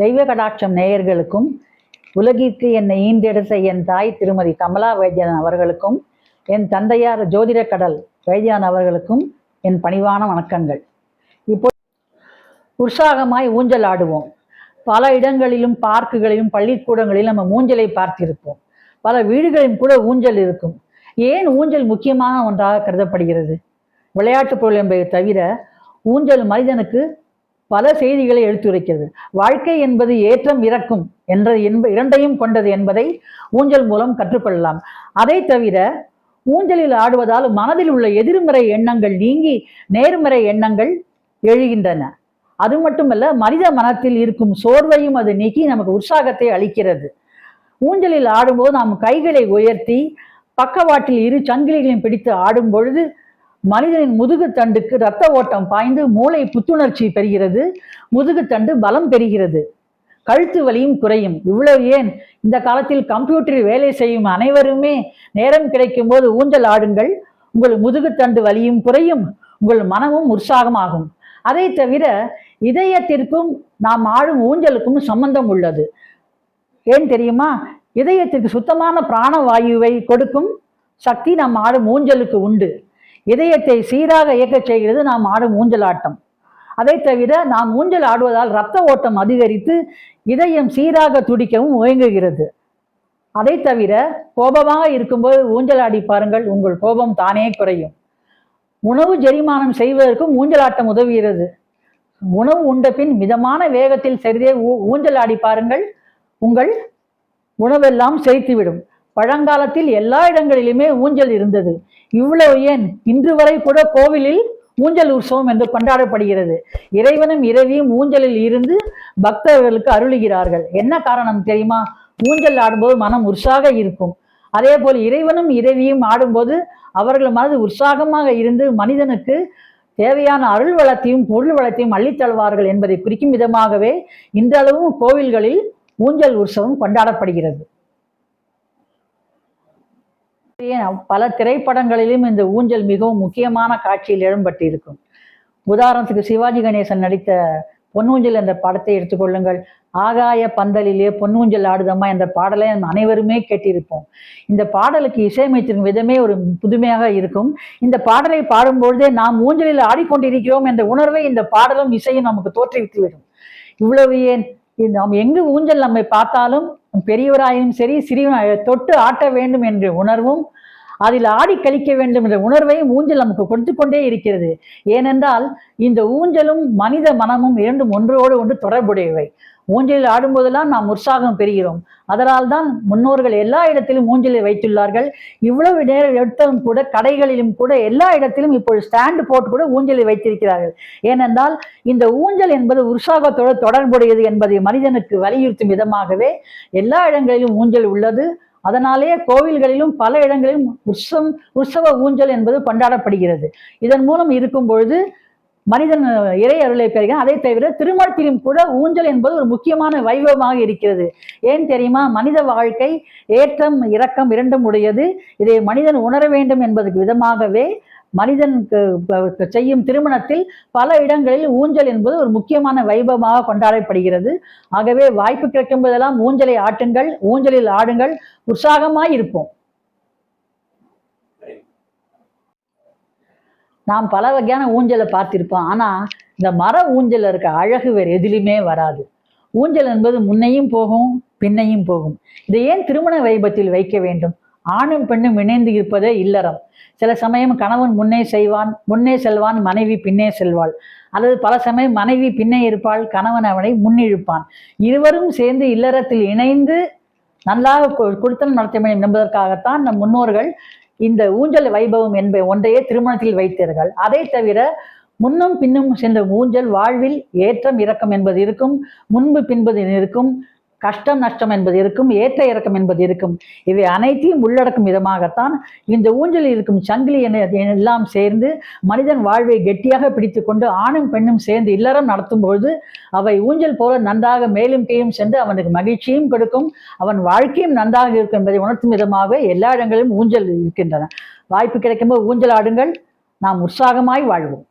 தெய்வ கடாட்சம் நேயர்களுக்கும் உலகிற்கு என்னை ஈண்டெடுத்த என் தாய் திருமதி கமலா வைத்தியன் அவர்களுக்கும் என் தந்தையார் ஜோதிட கடல் வைத்தியான் அவர்களுக்கும் என் பணிவான வணக்கங்கள். இப்போ உற்சாகமாய் ஊஞ்சல் ஆடுவோம். பல இடங்களிலும் பார்க்குகளிலும் பள்ளிக்கூடங்களிலும் நம்ம ஊஞ்சலை பார்த்திருப்போம். பல வீடுகளிலும் கூட ஊஞ்சல் இருக்கும். ஏன் ஊஞ்சல் முக்கியமான ஒன்றாக கருதப்படுகிறது? விளையாட்டுப் பொருள் என்பதை தவிர ஊஞ்சல் மனிதனுக்கு பல செய்திகளை எடுத்துரைக்கிறது. வாழ்க்கை என்பது ஏற்றம் இறக்கும் என்ற என்ப இரண்டையும் கொண்டது என்பதை ஊஞ்சல் மூலம் கற்றுக்கொள்ளலாம். அதை தவிர ஊஞ்சலில் ஆடுவதால் மனதில் உள்ள எதிர்மறை எண்ணங்கள் நீங்கி நேர்மறை எண்ணங்கள் எழுகின்றன. அது மட்டுமல்ல மனித மனத்தில் இருக்கும் சோர்வையும் அது நீக்கி நமக்கு உற்சாகத்தை அளிக்கிறது. ஊஞ்சலில் ஆடும்போது நாம் கைகளை உயர்த்தி பக்கவாட்டில் இரு சங்கிலிகளையும் பிடித்து ஆடும் பொழுது மனிதனின் முதுகு தண்டுக்கு இரத்த ஓட்டம் பாய்ந்து மூளை புத்துணர்ச்சி பெறுகிறது. முதுகு தண்டு பலம் பெறுகிறது. கழுத்து வலியும் குறையும். இவ்வளவு ஏன்? இந்த காலத்தில் கம்ப்யூட்டரில் வேலை செய்யும் அனைவருமே நேரம் கிடைக்கும் போது ஊஞ்சல் ஆடுங்கள். உங்கள் முதுகு தண்டு வலியும் குறையும். உங்கள் மனமும் உற்சாகமாகும். அதை தவிர இதயத்திற்கும் நாம் ஆடும் ஊஞ்சலுக்கும் சம்பந்தம் உள்ளது. ஏன் தெரியுமா? இதயத்திற்கு சுத்தமான பிராணவாயுவை கொடுக்கும் சக்தி நாம் ஆடும் ஊஞ்சலுக்கு உண்டு. இதயத்தை சீராக இயக்கச் செய்கிறது நாம் ஆடும் ஊஞ்சல் ஆட்டம் அதை தவிர நாம் ஊஞ்சல் ஆடுவதால் இரத்த ஓட்டம் அதிகரித்து இதயம் சீராக துடிக்கவும் முயங்குகிறது. அதை தவிர கோபமாக இருக்கும்போது ஊஞ்சல் ஆடி பாருங்கள் உங்கள் கோபம் தானே குறையும். உணவு ஜெரிமானம் செய்வதற்கும் ஊஞ்சலாட்டம் உதவுகிறது. உணவு உண்ட பின் மிதமான வேகத்தில் சரிதே ஊ- ஊஞ்சல் ஆடி பாருங்கள் உங்கள் உணவெல்லாம் செரித்துவிடும். பழங்காலத்தில் எல்லா இடங்களிலுமே ஊஞ்சல் இருந்தது. இவ்வளவு ஏன்? இன்று வரை கூட கோவிலில் ஊஞ்சல் உற்சவம் என்று கொண்டாடப்படுகிறது. இறைவனும் இறைவியும் ஊஞ்சலில் இருந்து பக்தர்களுக்கு அருளுகிறார்கள். என்ன காரணம் தெரியுமா? ஊஞ்சல் ஆடும்போது மனம் உற்சாக இருக்கும். அதே போல் இறைவனும் இறைவியும் ஆடும்போது அவர்கள் மனது உற்சாகமாக இருந்து மனிதனுக்கு தேவையான அருள் வளத்தையும் பொருள் வளத்தையும் அள்ளித்தள்ளுவார்கள் என்பதை குறிக்கும் விதமாகவே இன்றளவும் கோவில்களில் ஊஞ்சல் உற்சவம் கொண்டாடப்படுகிறது. பல திரைப்படங்களிலும் இந்த ஊஞ்சல் மிகவும் முக்கியமான காட்சியில் இடம்பெற்றிருக்கும். உதாரணத்துக்கு சிவாஜி கணேசன் நடித்த பொன்னூஞ்சல் என்ற படத்தை எடுத்துக்கொள்ளுங்கள் ஆகாய பந்தலிலே பொன்னூஞ்சல் ஆடுதம்மா என்ற பாடலை நம் அனைவருமே கேட்டிருப்போம். இந்த பாடலுக்கு இசையமைத்திருக்கும் விதமே ஒரு புதுமையாக இருக்கும். இந்த பாடலை பாடும்பொழுதே நாம் ஊஞ்சலில் ஆடிக்கொண்டிருக்கிறோம் என்ற உணர்வை இந்த பாடலும் இசையும் நமக்கு தோற்றுவித்துவிடும். இவ்வளவு ஏன்? நாம் எங்கு ஊஞ்சல் நம்மை பார்த்தாலும் பெரியவராயும் சரி சிறிய தொட்டு ஆட்ட வேண்டும் என்ற உணர்வும் அதில் ஆடி கழிக்க வேண்டும் என்ற உணர்வையும் ஊஞ்சல் நமக்கு கொடுத்து கொண்டே இருக்கிறது. ஏனென்றால் இந்த ஊஞ்சலும் மனித மனமும் இரண்டும் ஒன்றோடு ஒன்று தொடர்புடையவை. ஊஞ்சலில் ஆடும்போதெல்லாம் நாம் உற்சாகம் பெறுகிறோம். அதனால் தான் முன்னோர்கள் எல்லா இடத்திலும் ஊஞ்சலை வைத்துள்ளார்கள். இவ்வளவு நேரம் எடுத்தாலும் கூட கடைகளிலும் கூட எல்லா இடத்திலும் இப்பொழுது ஸ்டாண்டு போட்டு கூட ஊஞ்சலை வைத்திருக்கிறார்கள். ஏனென்றால் இந்த ஊஞ்சல் என்பது உற்சாகத்தோடு தொடர்புடையது என்பதை மனிதனுக்கு வலியுறுத்தும் விதமாகவே எல்லா இடங்களிலும் ஊஞ்சல் உள்ளது. அதனாலே கோவில்களிலும் பல இடங்களிலும் உற்சவம் உற்சவ ஊஞ்சல் என்பது கொண்டாடப்படுகிறது. இதன் மூலம் இருக்கும் பொழுது மனிதன் இறை அருளை பெறுகிறான். அதை தவிர திருமணத்திலும் கூட ஊஞ்சல் என்பது ஒரு முக்கியமான வைபவமாக இருக்கிறது. ஏன் தெரியுமா? மனித வாழ்க்கை ஏற்றம் இரக்கம் இரண்டும் உடையது. இதை மனிதன் உணர வேண்டும் என்பதற்கு விதமாகவே மனிதன் செய்யும் திருமணத்தில் பல இடங்களில் ஊஞ்சல் என்பது ஒரு முக்கியமான வைபவமாக கொண்டாடப்படுகிறது. ஆகவே வாய்ப்பு கிடைக்கும் போதெல்லாம் ஊஞ்சலை ஆட்டுங்கள் ஊஞ்சலில் ஆடுங்கள் உற்சாகமாய் இருப்போம். நாம் பல வகையான ஊஞ்சலை பார்த்திருப்போம். ஆனால் இந்த மர ஊஞ்சல் இருக்க அழகு வேறு எதிலுமே வராது. ஊஞ்சல் என்பது முன்னையும் போகும் பின்னையும் போகும். இதை ஏன் திருமண வைபத்தில் வைக்க வேண்டும்? ஆணும் பெண்ணும் இணைந்து இருப்பதே இல்லறம். சில சமயம் கணவன் முன்னே செய்வான் முன்னே செல்வான் மனைவி பின்னே செல்வாள். அல்லது பல சமயம் மனைவி பின்னே இருப்பாள் கணவன் அவனை முன்னிழுப்பான். இருவரும் சேர்ந்து இல்லறத்தில் இணைந்து நல்லா கு- நடத்த வேண்டும் என்பதற்காகத்தான் நம் முன்னோர்கள் இந்த ஊஞ்சல் வைபவம் என்ப ஒன்றையே திருமணத்தில் வைத்தீர்கள். அதை தவிர முன்னும் பின்னும் சென்ற ஊஞ்சல் வாழ்வில் ஏற்றம் இறக்கம் என்பது இருக்கும் முன்பு பின்பது இருக்கும் கஷ்டம் நஷ்டம் என்பது இருக்கும் ஏற்ற இறக்கம் என்பது இருக்கும். இவை அனைத்தையும் உள்ளடக்கும் விதமாகத்தான் இந்த ஊஞ்சலில் இருக்கும் சங்கிலி என எல்லாம் சேர்ந்து மனிதன் வாழ்வை கெட்டியாக பிடித்துக்கொண்டு ஆணும் பெண்ணும் சேர்ந்து இல்லறம் நடத்தும் பொழுது அவை ஊஞ்சல் போல நன்றாக மேலும் கீழும் சென்று அவனுக்கு மகிழ்ச்சியும் கொடுக்கும் அவன் வாழ்க்கையும் நன்றாக இருக்கும் என்பதை உணர்த்தும் விதமாகவே எல்லா இடங்களிலும் ஊஞ்சல் இருக்கின்றன. வாய்ப்பு கிடைக்கும்போது ஊஞ்சல் ஆடுங்கள் நாம் உற்சாகமாய் வாழ்வோம்.